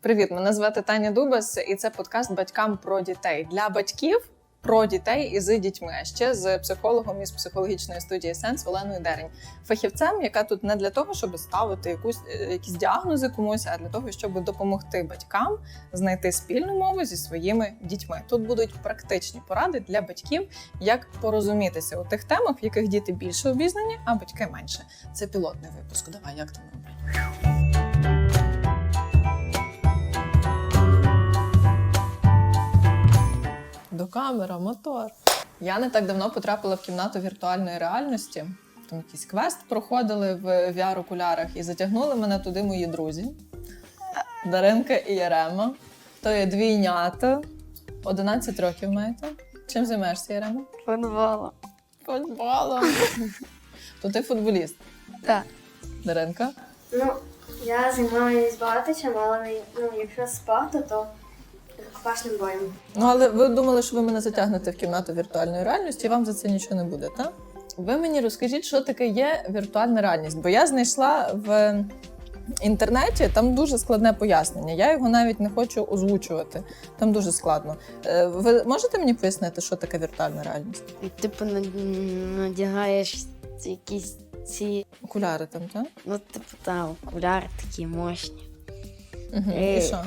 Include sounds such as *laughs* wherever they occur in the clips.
Привіт, мене звати Таня Дубас, і це подкаст батькам про дітей для батьків. Про дітей і з дітьми, а ще з психологом із психологічної студії Сенс Оленою Дерень, фахівцем, яка тут не для того, щоб ставити якусь е, якісь діагнози комусь, а для того, щоб допомогти батькам знайти спільну мову зі своїми дітьми. Тут будуть практичні поради для батьків, як порозумітися у тих темах, в яких діти більше обізнані, а батьки менше. Це пілотний випуск. Давай, як там робити? Камера, мотор. Я не так давно потрапила в кімнату віртуальної реальності. Там якийсь квест проходили в VR-окулярах і затягнули мене туди мої друзі. Даринка і Ярема. То є двійнята. 11 років маєте. Чим займаєшся, Ярема? Футболом. Футболом. То ти футболіст. Так. Даринка. Ну, я займаюсь багато чим, але ну, якщо спорту, то рукопашним боєм. Ну, але ви думали, що ви мене затягнете в кімнату віртуальної реальності, і вам за це нічого не буде, так? Ви мені розкажіть, що таке є віртуальна реальність, бо я знайшла в інтернеті там дуже складне пояснення. Я його навіть не хочу озвучувати. Там дуже складно. Е, Ви можете мені пояснити, що таке віртуальна реальність? Типу надягаєш якісь ці, Окуляри там, так? ну, типу, та окуляри такі мощні. Угу. І що?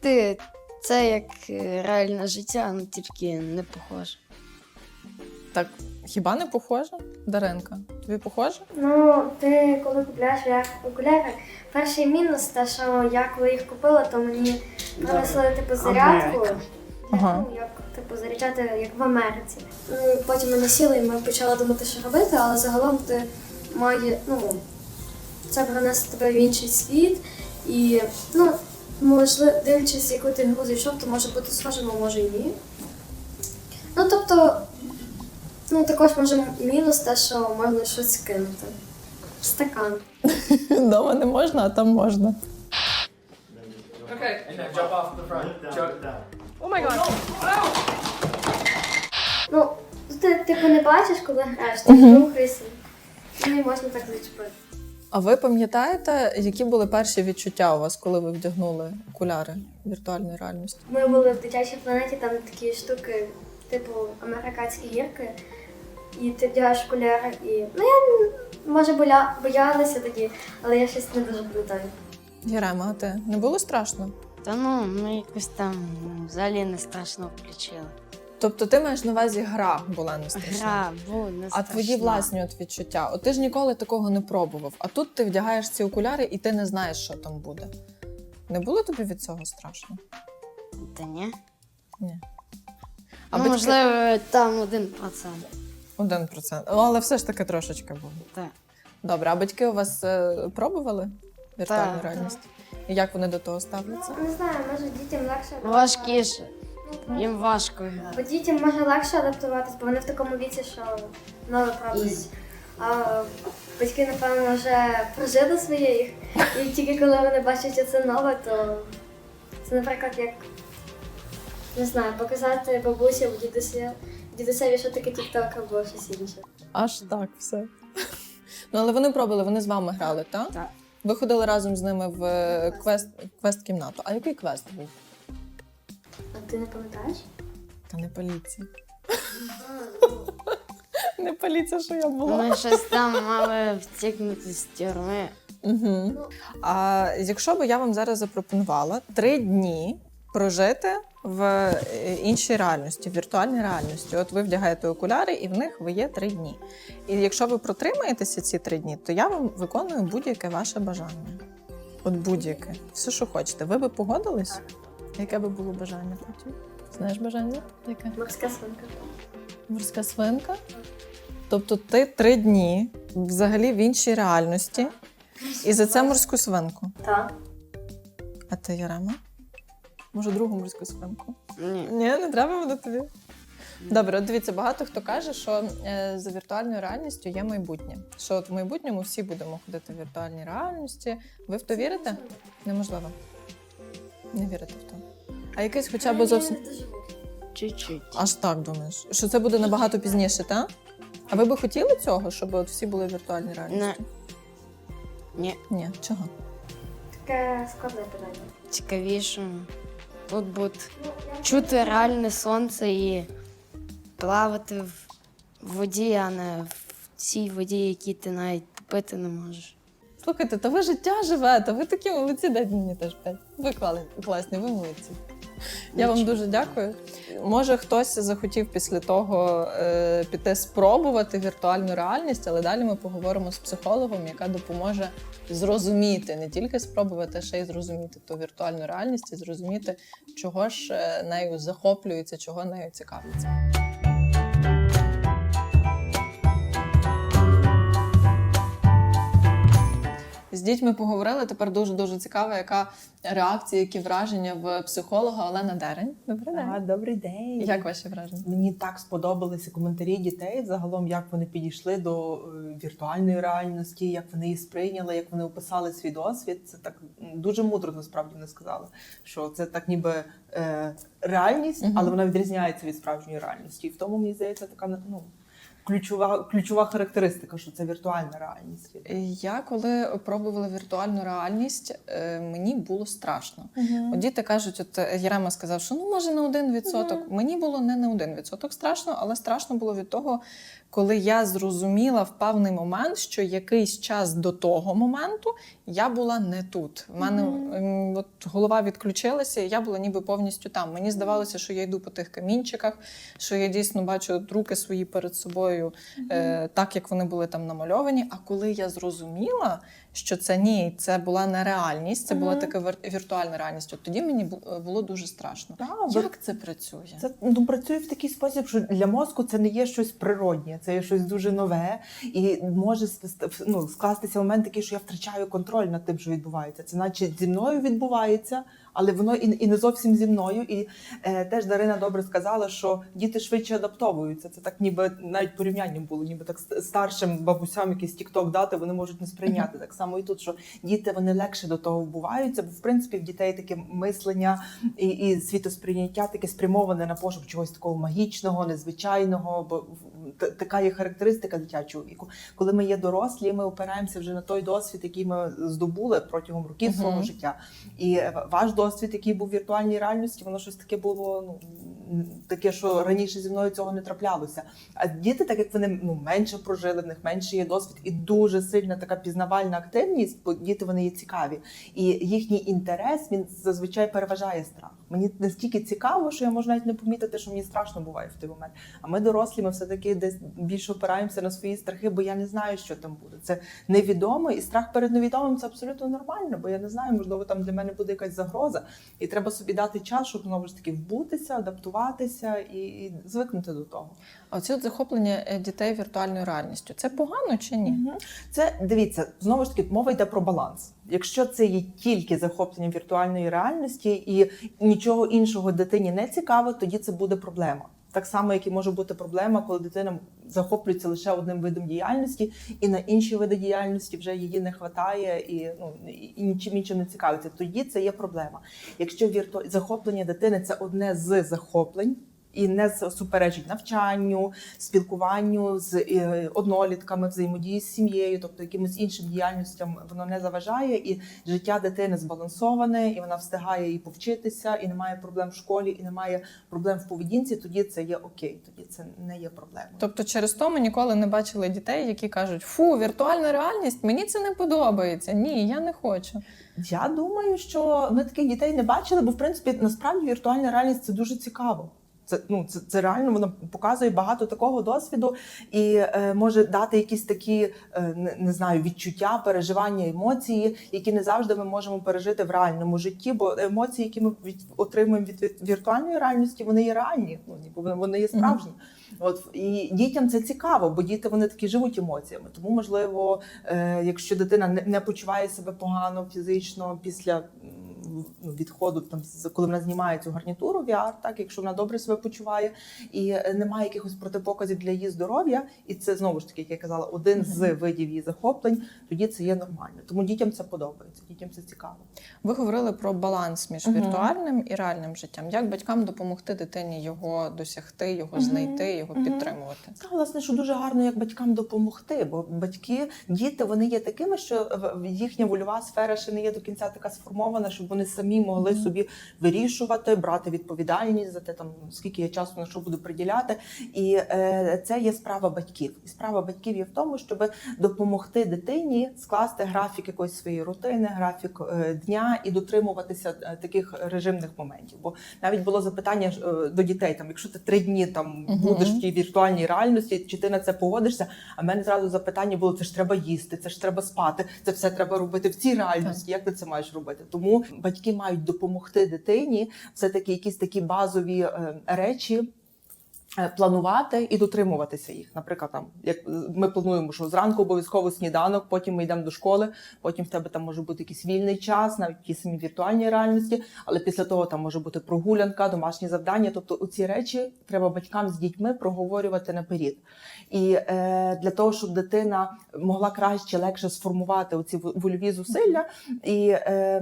Ти це як е, реальне життя, ну тільки не похоже. Так, хіба не похоже? Даренка, тобі похоже? Ну, ти коли купляєш окуляри, перший мінус те, що я коли їх купила, то мені принесли типу зарядку. Ага. Ну, як типу заряджати як в Америці. Ну, потім ми сіли і ми почали думати, що робити, але загалом ти має, ну, це принесе тебе в інший світ. І ну, можливо, дивлячись, яку ти гру зайшов, то може бути схожим, а може і ні. Ну, тобто, ну також може мінус те, що можна щось кинути. В стакан. Дома не можна, а там можна. And then jump off the front. Jump. Ну, ти типу не бачиш, коли граєш, ти uh рухаєшся. Ну і можна так зачепити. А ви пам'ятаєте, які були перші відчуття у вас, коли ви вдягнули окуляри віртуальної реальності? Ми були в дитячій планеті, там такі штуки, типу американські гірки, і ти вдягаєш окуляри і. Ну я може боля... боялася тоді, але я щось не дуже пам'ятаю. Єрема, а ти не було страшно? Та ну, ми якось там ну, взагалі не страшно включили. Тобто ти маєш на увазі гра була не страшна? Гра, бу, не А твої власні от відчуття? От ти ж ніколи такого не пробував. А тут ти вдягаєш ці окуляри і ти не знаєш, що там буде. Не було тобі від цього страшно? Та ні. Ні. А А ну, батьки- можливо, там один процент. Один процент. Ну, але все ж таки трошечки було. Так. Добре, а батьки у вас е, пробували віртуальну Так. реальність? І як вони до того ставляться? Ну, не знаю, може дітям легше. Важкіше. Їм важко. Бо дітям може легше адаптуватись, бо вони в такому віці, що нове пробують. А батьки, напевно, вже прожили своє їх. І тільки коли вони бачать що це нове, то це, наприклад, як не знаю, показати бабусі або дідуся, дідусеві, що таке тік-ток або щось інше. Аж так все. *laughs* Ну, але вони пробували, вони з вами грали, так? Так. Ви ходили разом з ними в е, квест, квест-кімнату. А який квест був? Ти не пам'ятаєш? Та не поліція. Не поліція, що я була. Ми щось там мали втікнути з тюрми. Угу. А якщо би я вам зараз запропонувала три дні прожити в е, іншій реальності, в віртуальній реальності. От ви вдягаєте окуляри, і в них ви є три дні. І якщо ви протримаєтеся ці три дні, то я вам виконую будь-яке ваше бажання. От будь-яке, все, що хочете. Ви би погодились? Яке би було бажання потім? Знаєш бажання? Яке? Морська свинка. Морська свинка. Тобто ти три дні взагалі в іншій реальності, і за це морську свинку. Так. А ти Ярема? Може, другу морську свинку? Ні. Ні, не треба буде тобі. Добре, от дивіться, багато хто каже, що е, за віртуальною реальністю є майбутнє. Що от в майбутньому всі будемо ходити в віртуальній реальності. Ви в то вірите? Неможливо. Не вірите в то. А якийсь хоча б зовсім. Чуть-чуть. Аж так думаєш. Що це буде набагато пізніше, так? А ви би хотіли цього, щоб от всі були в віртуальній реальності? Не. Ні. Ні, чого? Таке складне питання. цікавіше. Тут буде чути реальне сонце і плавати в воді, а не в цій воді, якій ти навіть попити не можеш. Слухайте, то ви життя живете, ви такі молодці, дайте мені теж п'ять. Ви клали- класні, ви молодці. Я вам дуже дякую. Може, хтось захотів після того е, піти спробувати віртуальну реальність, але далі ми поговоримо з психологом, яка допоможе зрозуміти, не тільки спробувати, а ще й зрозуміти ту віртуальну реальність і зрозуміти, чого ж е, нею захоплюється, чого нею цікавиться. З дітьми поговорили. Тепер дуже дуже цікаво, яка реакція, які враження в психолога Олена Дерень. Добрий день. А, добрий день. Як ваші враження? Мені так сподобалися коментарі дітей загалом, як вони підійшли до е, віртуальної реальності, як вони її сприйняли, як вони описали свій досвід. Це так дуже мудро насправді вони сказали, що це так ніби е, реальність, але вона відрізняється від справжньої реальності. І в тому мені здається така ну, ключова, ключова характеристика, що це віртуальна реальність. Я коли пробувала віртуальну реальність, е, мені було страшно. От діти кажуть, от е, Єрема сказав, що ну може на один відсоток. Мені було не на один відсоток страшно, але страшно було від того, коли я зрозуміла в певний момент, що якийсь час до того моменту я була не тут. В мене ем, от голова відключилася, і я була ніби повністю там. Мені здавалося, що я йду по тих камінчиках, що я дійсно бачу руки свої перед собою, е, так як вони були там намальовані. А коли я зрозуміла, що це ні, це була не реальність, це була така віртуальна реальність. От тоді мені е, було дуже страшно. Ви- Як це працює? Це ну, працює в такий спосіб, що для мозку це не є щось природнє, це є щось дуже нове, і може ну, скластися момент такий, що я втрачаю контроль над тим, що відбувається. Це наче зі мною відбувається, але воно і, і не зовсім зі мною. І е, теж Дарина добре сказала, що діти швидше адаптовуються. Це так, ніби навіть порівняння було, ніби так старшим бабусям якийсь тікток дати, вони можуть не сприйняти. Так само і тут, що діти вони легше до того вбуваються, бо в принципі в дітей таке мислення і, і світосприйняття таке спрямоване на пошук чогось такого магічного, незвичайного, бо така є характеристика дитячого віку. Коли ми є дорослі, ми опираємося вже на той досвід, який ми здобули протягом років свого життя. І е, ваш досвід, який був в віртуальній реальності, воно щось таке було ну таке, що раніше зі мною цього не траплялося. А діти, так як вони ну менше прожили, в них менше є досвід, і дуже сильна така пізнавальна активність, бо діти вони є цікаві, і їхній інтерес він зазвичай переважає страх. Мені настільки цікаво, що я можу навіть не помітити, що мені страшно буває в той момент. А ми дорослі, ми все таки десь більше опираємося на свої страхи, бо я не знаю, що там буде. Це невідомо, і страх перед невідомим це абсолютно нормально, бо я не знаю, можливо, там для мене буде якась загроза, і треба собі дати час, щоб знову ж таки вбутися, адаптуватися і, і звикнути до того. А оці от захоплення е, дітей віртуальною реальністю це погано чи ні? Це дивіться, знову ж таки, мова йде про баланс. Якщо це є тільки захоплення віртуальної реальності і нічого іншого дитині не цікаво, тоді це буде проблема. Так само, як і може бути проблема, коли дитина захоплюється лише одним видом діяльності, і на інші види діяльності вже її не вистачає і ну і нічим іншим не цікавиться. Тоді це є проблема. Якщо вірту... захоплення дитини це одне з захоплень. І не суперечить навчанню, спілкуванню з е, однолітками, взаємодії з сім'єю, тобто якимось іншим діяльностям воно не заважає, і життя дитини збалансоване, і вона встигає і повчитися, і немає проблем в школі, і немає проблем в поведінці. Тоді це є окей, тоді це не є проблемою. Тобто через то ми ніколи не бачили дітей, які кажуть: фу, віртуальна реальність, мені це не подобається. Ні, я не хочу. Я думаю, що ми таких дітей не бачили, бо в принципі насправді віртуальна реальність це дуже цікаво. Це ну це, це реально воно показує багато такого досвіду і е, може дати якісь такі е, не, не знаю відчуття, переживання, емоції, які не завжди ми можемо пережити в реальному житті. Бо емоції, які ми від, отримуємо від вір- віртуальної реальності, вони є реальні. Ну ніби вони- є справжні. От і дітям це цікаво, бо діти вони такі живуть емоціями. Тому можливо, е, якщо дитина не, не почуває себе погано фізично після відходу, там коли вона знімає цю гарнітуру VR, так якщо вона добре себе почуває і е, немає якихось протипоказів для її здоров'я, і це знову ж таки, як я казала, один з видів її захоплень, тоді це є нормально. Тому дітям це подобається, дітям це цікаво. Ви говорили про баланс між віртуальним і реальним життям. Як батькам допомогти дитині його досягти, його знайти, його підтримувати? Та, власне, що дуже гарно як батькам допомогти, бо батьки, діти, вони є такими, що їхня вольова сфера ще не є до кінця така сформована, щоб вони вони самі могли собі вирішувати, брати відповідальність за те, там скільки я часу на що буду приділяти. І е, це є справа батьків. І справа батьків є в тому, щоб допомогти дитині скласти графік якоїсь своєї рутини, графік е, дня і дотримуватися е, таких режимних моментів. Бо навіть було запитання е, до дітей: там, якщо ти три дні там будеш в тій віртуальній реальності, чи ти на це погодишся? А в мене зразу запитання було: це ж треба їсти, це ж треба спати, це все треба робити в цій реальності. Як ти це маєш робити? Тому батьки мають допомогти дитині все таки якісь такі базові е, речі. Е, Планувати і дотримуватися їх. Наприклад, там як е, ми плануємо, що зранку обов'язково сніданок, потім ми йдемо до школи, потім в тебе там може бути якийсь вільний час, навіть в тій самій віртуальній реальності. Але після того там може бути прогулянка, домашні завдання. Тобто, ці речі треба батькам з дітьми проговорювати наперед. І е, для того, щоб дитина могла краще, легше сформувати оці вольові зусилля, і е,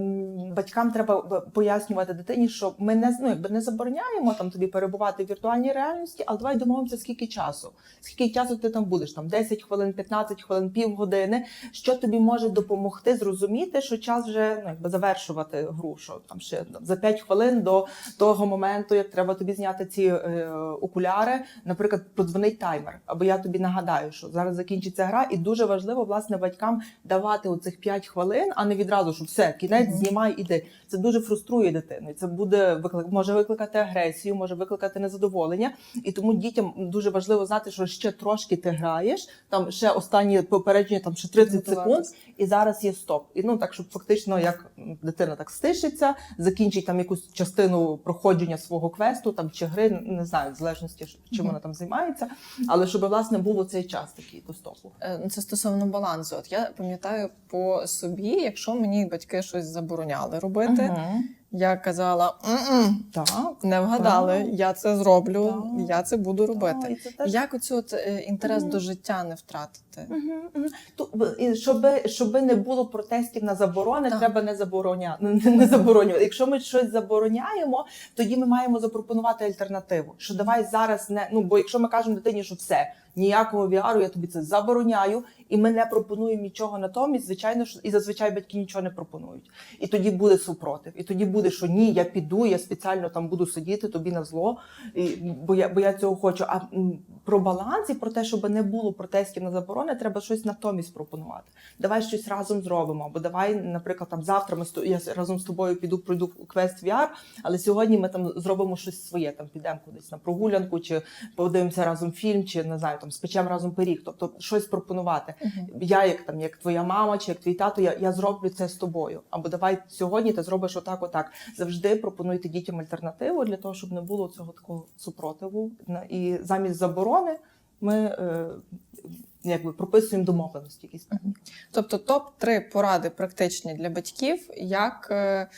батькам треба пояснювати дитині, що ми не ну, якби не забороняємо там тобі перебувати в віртуальній реальності, але давай домовимося, скільки часу. Скільки часу ти там будеш? Там 10 хвилин, 15 хвилин, півгодини. Що тобі може допомогти зрозуміти, що час вже ну, якби завершувати гру, що там ще за 5 хвилин до того моменту, як треба тобі зняти ці е, окуляри, наприклад, подзвонить таймер, або я тобі нагадаю, що зараз закінчиться гра, і дуже важливо власне батькам давати оцих 5 хвилин, а не відразу, що все, кінець, Мгм. знімай, іди. Це дуже фруструє дитину. Це буде виклик, може викликати агресію, може викликати незадоволення. І тому дітям дуже важливо знати, що ще трошки ти граєш. Там ще останні попередження, там ще 30 секунд, і зараз є стоп. І ну так, щоб фактично, як дитина так стишиться, закінчить там якусь частину проходження свого квесту, там чи гри, не знаю, в залежності чим вона там займається, але щоб власне був цей час такий до стопу. Е, ну, Це стосовно балансу. От я пам'ятаю по собі, якщо мені батьки щось забороняли робити, Мгм. Я казала: «М-м, Так. не вгадали, Так. я це зроблю, Так. я це буду Так, робити. і це теж Як оцю от е, інтерес Мгм. до життя не втратити? Мгм, мгм. Ту- б- і Щоби, щоби не було протестів на заборони, Так. треба не забороняти. *laughs* Не, не заборонювати. Якщо ми щось забороняємо, тоді ми маємо запропонувати альтернативу. Що давай зараз не ну, бо якщо ми кажемо дитині, що все. Ніякого віару, я тобі це забороняю, і ми не пропонуємо нічого натомість. Звичайно, що і зазвичай батьки нічого не пропонують. І тоді буде супротив. І тоді буде, що ні, я піду, я спеціально там буду сидіти тобі на зло, бо я бо я цього хочу. А про баланс і про те, щоб не було протестів на заборони, треба щось натомість пропонувати. Давай щось разом зробимо. Або давай, наприклад, там завтра ми я разом з тобою піду пройду квест VR, але сьогодні ми там зробимо щось своє. Там підемо кудись на прогулянку, чи подивимося разом фільм, чи не знаю, там спечемо разом пиріг. Тобто щось пропонувати. Мгм. Я, як там, як твоя мама, чи як твій тато, я, я зроблю це з тобою. Або давай сьогодні ти зробиш отак, отак. Завжди пропонуйте дітям альтернативу для того, щоб не було цього такого супротиву. І замість заборони ми е, якби прописуємо домовленості якісь. Тобто, топ 3 поради практичні для батьків, як е,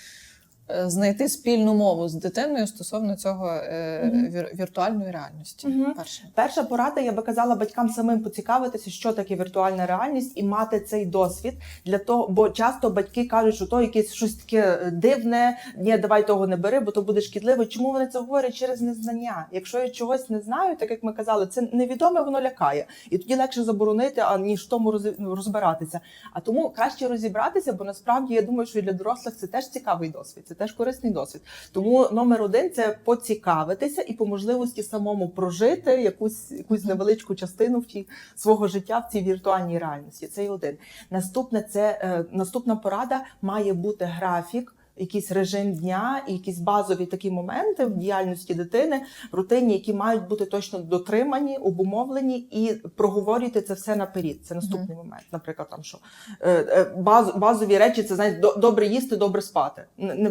знайти спільну мову з дитиною стосовно цього е, вір- віртуальної реальності. Мгм. Перше. Перша порада, я би казала батькам самим поцікавитися, що таке віртуальна реальність, і мати цей досвід для того, бо часто батьки кажуть, що то якесь щось таке е, дивне, ні, давай того не бери, бо то буде шкідливо. Чому вони це говорять через незнання? Якщо я чогось не знаю, так як ми казали, це невідоме, воно лякає, і тоді легше заборонити, аніж в тому роз- розбиратися. А тому краще розібратися, бо насправді я думаю, що і для дорослих це теж цікавий досвід, це теж корисний досвід. Тому номер один це поцікавитися і по можливості самому прожити якусь якусь невеличку частину в тій свого життя в цій віртуальній реальності. Це і один. Наступне це е, наступна порада має бути графік. Якийсь режим дня і якісь базові такі моменти в діяльності дитини, в рутині, які мають бути точно дотримані, обумовлені, і проговорюйте це все наперед. Це наступний момент. Наприклад, там що е, е, баз, базові речі це знаєте, до- добре їсти, добре спати.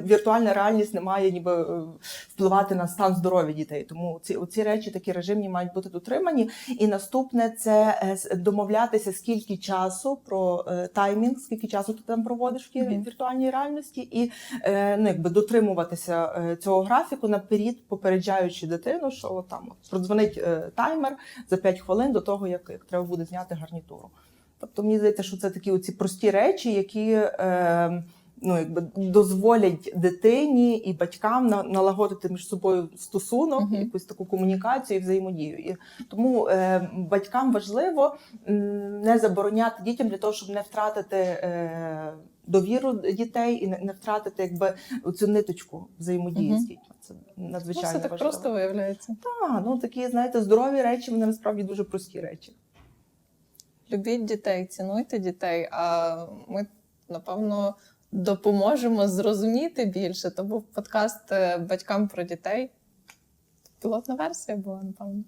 Віртуальна реальність не має ніби е, впливати на стан здоров'я дітей. Тому ці ці речі такі режимні мають бути дотримані. І наступне це домовлятися, скільки часу про таймінг, скільки часу ти там проводиш в віртуальній реальності, і ну, якби дотримуватися е, цього графіку наперед, попереджаючи дитину, що там от продзвонить е, таймер за 5 хвилин до того, як, як треба буде зняти гарнітуру. Тобто мені здається, що це такі оці прості речі, які е, ну, якби дозволять дитині і батькам на- налагодити між собою стосунок, Мгм. якусь таку комунікацію і взаємодію. І тому е, батькам важливо не забороняти дітям для того, щоб не втратити. Е, довіру дітей і не, не втратити якби цю ниточку взаємодії з дітьми. Це Ну, надзвичайно все так важливо. просто виявляється. Так, ну такі, знаєте, здорові речі, вони насправді дуже прості речі. Любіть дітей, цінуйте дітей. А ми, напевно, допоможемо зрозуміти більше. То був подкаст е, батькам про дітей. Пілотна версія була, напевно.